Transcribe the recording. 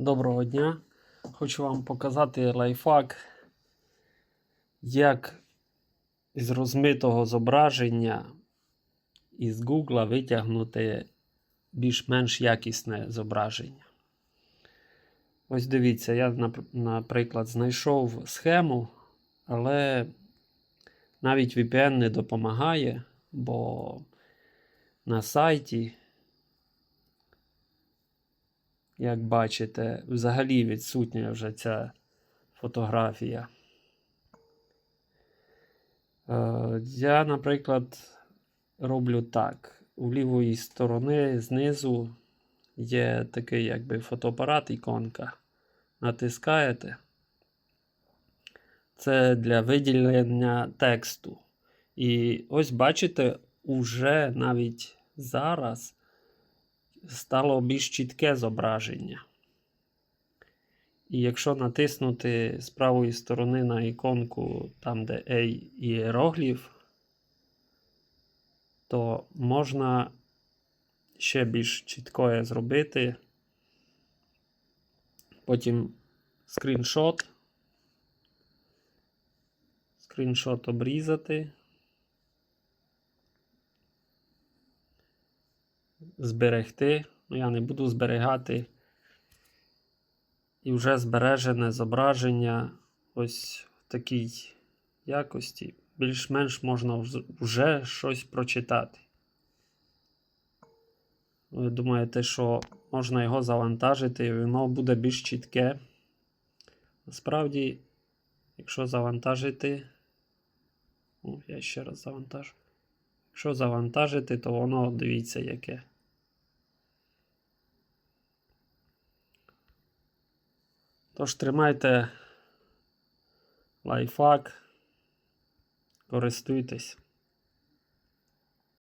Доброго дня. Хочу вам показати лайфхак, як з розмитого зображення із Google витягнути більш-менш якісне зображення. Ось дивіться, я, наприклад, знайшов схему, але навіть VPN не допомагає, бо на сайті як бачите, взагалі відсутня вже ця фотографія. Е, Я, наприклад, роблю так. У лівої сторони знизу є такий якби фотоапарат, іконка. Натискаєте. Це для виділення тексту. І ось бачите, уже навіть зараз стало більш чітке зображення. І якщо натиснути з правої сторони на іконку, там де A іерогліф, то можна ще більш чіткое зробити. Потім скріншот. Скріншот обрізати. Зберегти. Ну, я не буду зберігати. І вже збережене зображення ось в такій якості. Більш-менш можна вже щось прочитати. Ви думаєте, що можна його завантажити, і воно буде більш чітке. Насправді, якщо завантажити. О, я ще раз завантажу. Якщо завантажити, то воно дивіться яке. Тож тримайте лайфхак, користуйтесь.